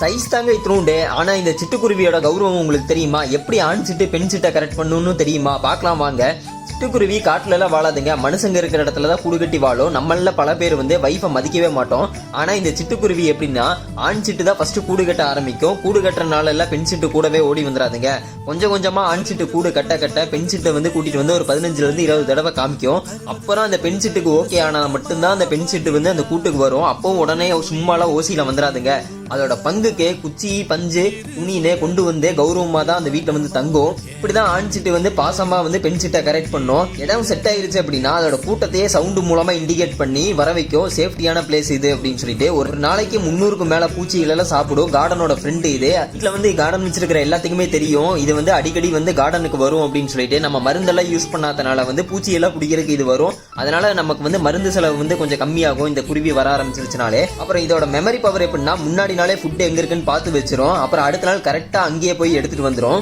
Size தாங்க இத்தினூண்டு ஆனா இந்த சிட்டுக்குருவியோட கௌரவம் உங்களுக்கு தெரியுமா? எப்படி ஆண் சிட்டு பெண் சிட்டை கரெக்ட் பண்ணணும்னு தெரியுமா? பார்க்கலாம் வாங்க. சிட்டுக்குருவி காட்டுல எல்லாம் வாழாதுங்க. மனுஷங்க இருக்கிற இடத்துல தான் கூடு கட்டி வாழும். நம்மள பல பேர் வந்து வைஃபை மதிக்கவே மாட்டோம். ஆனா இந்த சிட்டுக்குருவி எப்படின்னா ஆண் சிட்டு தான் ஃபர்ஸ்ட் கூடு கட்ட ஆரம்பிக்கும். கூடு கட்டுறனால எல்லாம் பெண் சிட்டு கூடவே ஓடி வந்துடாதுங்க கொஞ்சம் கொஞ்சமா ஆண் சிட்டு கூடு கட்ட கட்ட பெண் சிட்டை வந்து கூட்டிட்டு வந்து ஒரு பதினஞ்சுல இருந்து இருபது தடவை காமிக்கும். அப்புறம் அந்த பெண் சிட்டுக்கு ஓகே ஆனால் மட்டும்தான் அந்த பெண் சிட்டு வந்து அந்த கூட்டுக்கு வரும். அப்போ உடனே சும்மாலாம் ஓசியில வந்துடாதுங்க அதோட பங்குக்கு குச்சி பஞ்சு துணினே கொண்டு வந்து கௌரவமாக தான் அந்த வீட்டில் வந்து தங்கும். இப்படிதான் தான் ஆணிச்சிட்டு வந்து பாசமாக வந்து பெண் சிட்டை கரெக்ட் பண்ணும். இடம் செட் ஆயிருச்சு அப்படின்னா அதோட கூட்டத்தையே சவுண்டு மூலமாக இண்டிகேட் பண்ணி வர வைக்கும். சேஃப்டியான பிளேஸ் இது அப்படின்னு சொல்லிட்டு ஒரு நாளைக்கு முந்நூறுக்கு மேலே பூச்சிகளெல்லாம் சாப்பிடும். கார்டனோட ஃப்ரெண்டு இது. இதில் வந்து கார்டன் வச்சிருக்கிற எல்லாத்துக்குமே தெரியும். இது வந்து அடிக்கடி வந்து கார்டனுக்கு வரும் அப்படின்னு சொல்லிட்டு நம்ம மருந்தெல்லாம் யூஸ் பண்ணாதனால வந்து பூச்சியெல்லாம் பிடிக்கிறதுக்கு இது வரும். அதனால நமக்கு வந்து மருந்து செலவு வந்து கொஞ்சம் கம்மியாகும். இந்த குருவி வர ஆரம்பிச்சிருச்சுனாலே. அப்புறம் இதோட மெமரி பவர் எப்படின்னா முன்னாடி நாளே ஃபுட் எங்க இருக்குன்னு பார்த்து வச்சிரும். அப்புறம் அடுத்த நாள் கரெக்டா அங்கேயே போய் எடுத்துட்டு வந்துரும்.